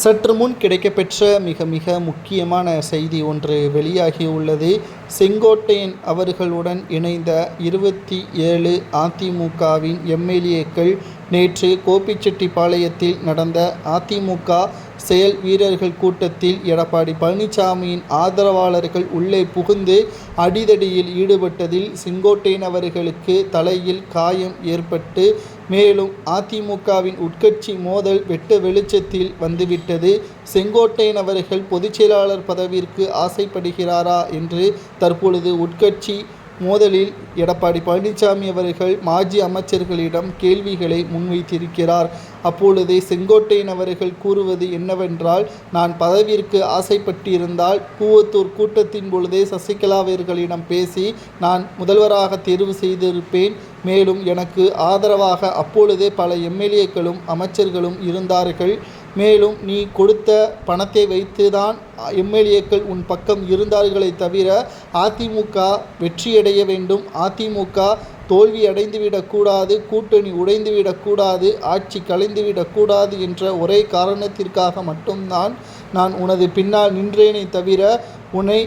சற்று முன் கிடைக்கப்பெற்ற மிக மிக முக்கியமான செய்தி ஒன்று வெளியாகியுள்ளது செங்கோட்டையன் அவர்களுடன் இணைந்த இருபத்தி ஏழு அதிமுகவின் எம்எல்ஏக்கள் நேற்று கோபிச்செட்டிப்பாளையத்தில் நடந்த அதிமுக செயல் வீரர்கள் கூட்டத்தில் எடப்பாடி பழனிசாமியின் ஆதரவாளர்கள் உள்ளே புகுந்து அடிதடியில் ஈடுபட்டதில் செங்கோட்டையன் அவர்களுக்கு தலையில் காயம் ஏற்பட்டு மேலும் அதிமுகவின் உட்கட்சி மோதல் வெட்ட வெளிச்சத்தில் வந்துவிட்டது. செங்கோட்டையன் அவர்கள் பொதுச் செயலாளர் பதவிற்கு ஆசைப்படுகிறாரா என்று தற்பொழுது உட்கட்சி மோதலில் எடப்பாடி பழனிசாமி அவர்கள் மாஜி அமைச்சர்களிடம் கேள்விகளை முன்வைத்திருக்கிறார். அப்பொழுதே செங்கோட்டையன் அவர்கள் கூறுவது என்னவென்றால் நான் பதவிற்கு ஆசைப்பட்டிருந்தால் கூவத்தூர் கூட்டத்தின் பொழுதே சசிகலாவர்களிடம் பேசி நான் முதல்வராக தேர்வு செய்திருப்பேன். மேலும் எனக்கு ஆதரவாக அப்பொழுதே பல எம்எல்ஏக்களும் அமைச்சர்களும் இருந்தார்கள். மேலும் நீ கொடுத்த பணத்தை வைத்து தான் எம்எல்ஏக்கள் உன் பக்கம் இருந்தார்களே தவிர அதிமுக வெற்றியடைய வேண்டும். அதிமுக தோல்வி அடைந்துவிடக்கூடாது கூட்டணி உடைந்துவிடக்கூடாது ஆட்சி கலைந்துவிடக்கூடாது என்ற ஒரே காரணத்திற்காக மட்டும்தான் நான் உனது பின்னால் நின்றேனே தவிர உன்னை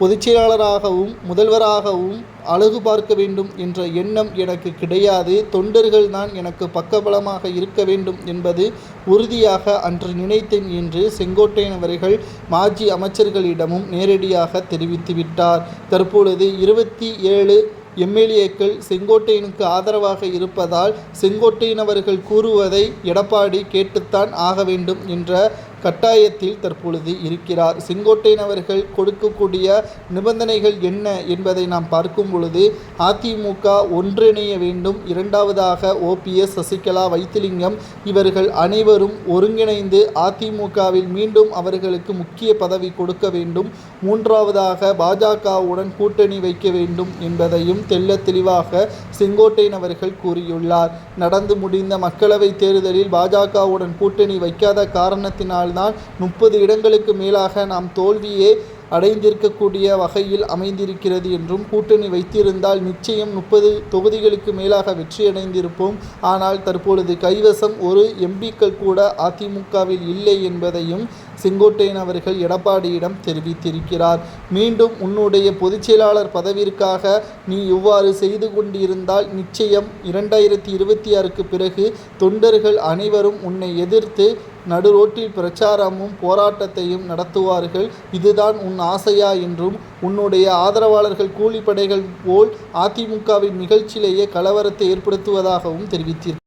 பொதுச்செயலாளராகவும் முதல்வராகவும் அழகு பார்க்க வேண்டும் என்ற எண்ணம் எனக்கு கிடையாது. தொண்டர்கள் தான் எனக்கு பக்கபலமாக இருக்க வேண்டும் என்பது உறுதியாக அன்று நினைத்தேன் என்று செங்கோட்டையன் அவர்கள் மாஜி அமைச்சர்களிடமும் நேரடியாக தெரிவித்துவிட்டார் தற்பொழுது இருபத்தி ஏழு எம்எல்ஏக்கள் செங்கோட்டையனுக்கு ஆதரவாக இருப்பதால் செங்கோட்டையன் அவர்கள் கூறுவதை எடப்பாடி கேட்டுத்தான் ஆக வேண்டும் என்ற கட்டாயத்தில் தற்பொழுது இருக்கிறார். செங்கோட்டையன் அவர்கள் கொடுக்கக்கூடிய நிபந்தனைகள் என்ன என்பதை நாம் பார்க்கும் பொழுது அதிமுக ஒன்றிணைய வேண்டும். இரண்டாவதாக ஓபிஎஸ் சசிகலா வைத்திலிங்கம் இவர்கள் அனைவரும் ஒருங்கிணைந்து அதிமுகவில் மீண்டும் அவர்களுக்கு முக்கிய பதவி கொடுக்க வேண்டும். மூன்றாவதாக பாஜகவுடன் கூட்டணி வைக்க வேண்டும் என்பதையும் தெள்ள தெளிவாக செங்கோட்டையன் அவர்கள் கூறியுள்ளார். நடந்து முடிந்த மக்களவைத் தேர்தலில் பாஜகவுடன் கூட்டணி வைக்காத காரணத்தினால் தான் முப்பது இடங்களுக்கு மேலாக நாம் தோல்வியே அடைந்திருக்கக்கூடிய வகையில் அமைந்திருக்கிறது என்றும் கூட்டணி வைத்திருந்தால் நிச்சயம் முப்பது தொகுதிகளுக்கு மேலாக வெற்றியடைந்திருப்போம் ஆனால் தற்பொழுது கைவசம் ஒரு எம்பிக்கள் கூட அதிமுகவில் இல்லை என்பதையும் செங்கோட்டையன் அவர்கள் எடப்பாடியிடம் தெரிவித்திருக்கிறார். மீண்டும் உன்னுடைய பொதுச்செயலாளர் பதவிற்காக நீ இவ்வாறு செய்து கொண்டிருந்தால் நிச்சயம் இரண்டாயிரத்தி இருபத்தி ஆறுக்கு பிறகு தொண்டர்கள் அனைவரும் உன்னை எதிர்த்து நடுரோட்டில் பிரச்சாரமும் போராட்டத்தையும் நடத்துவார்கள். இதுதான் உன் ஆசையா என்றும் உன்னுடைய ஆதரவாளர்கள் கூலிப்படைகள் போல் அதிமுகவின் நிகழ்ச்சியிலேயே கலவரத்தை ஏற்படுத்துவதாகவும் தெரிவித்திருக்கிறார்